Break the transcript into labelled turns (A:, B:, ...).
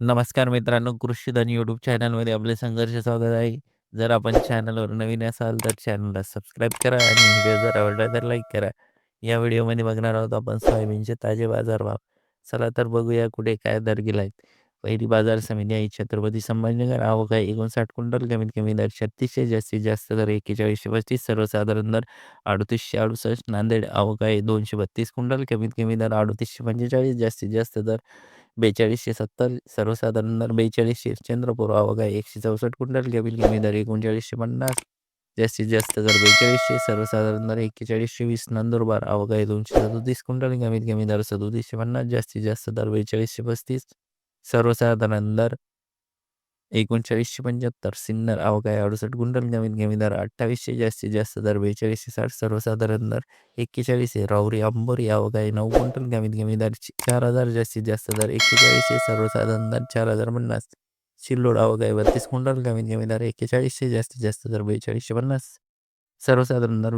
A: नमस्कार मित्रांनो, कृषीधन यूट्यूब चॅनलमध्ये आपले संघर्ष स्वागत आहे. जर आपण चॅनलवर नवीन असाल तर चॅनलला सबस्क्राईब करा आणि व्हिडिओ जर आवडला तर लाईक करा. या व्हिडिओमध्ये बघणार आहोत आपण सोयाबीनचे ताजे बाजारभाव. चला तर बघूया कुठे काय दर गेलाय. पहिली बाजार समिती आहे छत्रपती संभाजीनगर. आवक आहे 59 क्विंटल, कमीत कमी दर 3600, जास्तीत जास्त दर 4135, सर्वसाधारण दर 3868. नांदेड आवक आहे 232 क्विंटल, कमीत कमी दर 3845, जास्तीत जास्त दर बेचाळीसशे सत्तर सर्वसाधारण दर बेचाळीसशे चंद्रपूर बघा एकशे चौसष्ट क्विंटल कॅपिल कमी दर एकोणचाळीसशे पन्नास जास्तीत जास्त दर बेचाळीसशे सर्वसाधारण दर एक्केचाळीसशे वीस नंदुरबार अवघाई दोनशे सदोतीस कुंटल कमीत कमी दर सदोतीसशे पन्नास जास्तीत जास्त दर बेचाळीसशे पस्तीस सर्वसाधारण दर एकोणचाळीसशे पंच्याहत्तर सिन्नर अवकाळी अडुसष्ट गुंडल नवीन घमीदार अठ्ठावीसशे जास्तीत जास्त दर बेचाळीसशे साठ सर्वसाधारण दर एक्केचाळीस रावरी अंबोरी अवकाळी नऊ गुंटल घमीत घमीदार चार हजार जास्तीत जास्त दर एक्केचाळीसशे सर्वसाधारण दर चार हजार पन्नास. शिल्लोड अवकाळी बत्तीस गुंडल घमीत घमीदार एक्केचाळीसशे जास्तीत जास्त दर बेचाळीसशे पन्नास सर्वसाधारण दर.